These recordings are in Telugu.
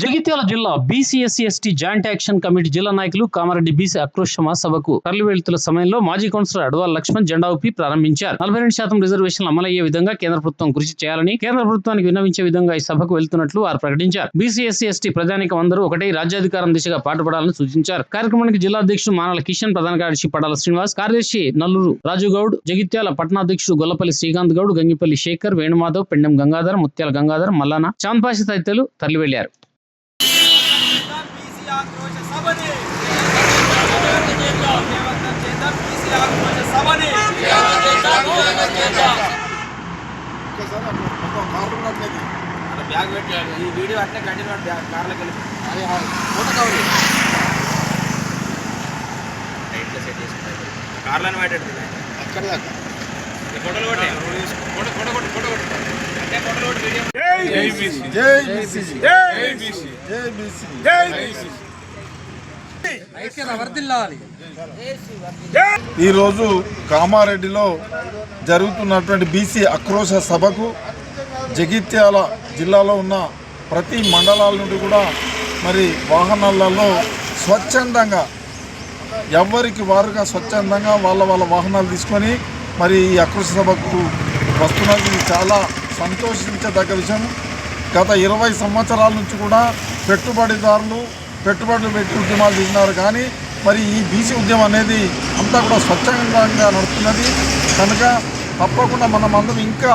జగిత్యాల జిల్లా BC SC ST joint action committee జిల్లా నాయకులు కామారెడ్డి బీసీ ఆక్రోశ మహాసభకు తరలి వెళ్తుల సమయంలో మాజీ కౌన్సిలర్ అడవాల లక్ష్మణ్ జెండా ఊపి ప్రారంభించారు. నలభై రెండు శాతం రిజర్వేషన్లు అమలయ్యే విధంగా కేంద్ర ప్రభుత్వం కృషి చేయాలని కేంద్ర ప్రభుత్వానికి విన్నవించే విధంగా ఈ సభకు వెళ్తున్నట్లు వారు ప్రకటించారు. బీసీఎస్సీ ఎస్టీ ప్రజానికం అందరూ ఒకటే రాజ్యాధికారం దిశగా పాటుపడాలని సూచించారు. కార్యక్రమానికి జిల్లా అధ్యక్షుడు మానాల కిషన్ ప్రధాన కార్యదర్శి పడాల శ్రీనివాస్ కార్యదర్శి నల్లూరు రాజుగౌడ్ జగిత్యాల పట్టణాధ్యక్షుడు గొల్లపల్లి శ్రీకాంత్ గౌడ్ గంగిపల్లి శేఖర్ వేణుమాధవ్ పెండెం గంగాధర్ ముత్యాల గంగాధర్ మల్లాన చాంద్పాషి తదితరులు తరలివెళ్ళారు. ఆక్రోశ సభని. విజయవంతం చేద్దాం బీసీ ఆక్రోశ సభని బ్యాగ్ పెట్టి ఈ వీడియో అట్లే కంటిన్యూ బ్యాగ్ కార్లోకి వెళ్ళి. అది ఆ ఫోటో కవర్ టైట్లో సెట్ చేసుకుంటారు కార్లను పెట్టండి. అక్కడ దాకా. ఫోటోలు కొట్టే. ఫోటో ఫోటో కొట్టు ఫోటో కొట్టు. అంటే ఈరోజు కామారెడ్డిలో జరుగుతున్నటువంటి బీసీ ఆక్రోశ సభకు జగిత్యాల జిల్లాలో ఉన్న ప్రతి మండలాల నుండి కూడా మరి వాహనాలలో స్వచ్ఛందంగా ఎవరికి వారుగా స్వచ్ఛందంగా వాళ్ళ వాళ్ళ వాహనాలు తీసుకొని మరి ఈ ఆక్రోశ సభకు వస్తున్నది చాలా సంతోషించదగ్గ విషయం. గత ఇరవై సంవత్సరాల నుంచి కూడా పెట్టుబడిదారులు పెట్టుబడులు పెట్టి ఉద్యమాలు చేసినారు. కానీ మరి ఈ బీసీ ఉద్యమం అనేది అంతా కూడా స్వచ్ఛంగా నడుస్తున్నది. కనుక తప్పకుండా మనం అందరం ఇంకా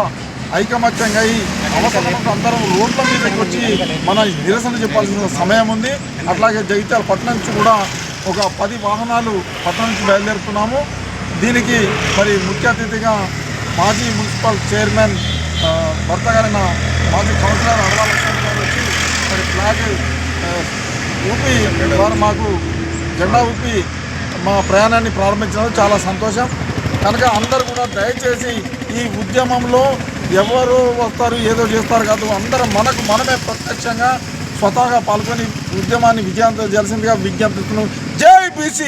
ఐకమత్యంగా అయి అవసరమైనప్పుడు అందరం రోడ్ల మీదకి వచ్చి మన నిరసన చెప్పాల్సిన సమయం ఉంది. అట్లాగే జగిత్యాల పట్టణం నుంచి కూడా ఒక పది వాహనాలు పట్టణం నుంచి బయలుదేరుతున్నాము. దీనికి మరి ముఖ్య అతిథిగా మాజీ మున్సిపల్ చైర్మన్ భర్త గారైన మాజీ కౌన్సిలర్ అడవాల గారు వచ్చి మరి ఫ్లాగ్ ఊపి వారు మాకు జెండా ఊపి మా ప్రయాణాన్ని ప్రారంభించడం చాలా సంతోషం. కనుక అందరు కూడా దయచేసి ఈ ఉద్యమంలో ఎవరు వస్తారు ఏదో చేస్తారు కాదు అందరం మనకు మనమే ప్రత్యక్షంగా స్వతహాగా పాల్గొని ఉద్యమాన్ని విజయవంతం చేయాల్సిందిగా విజ్ఞప్తిస్తున్నాం జై బీసీ!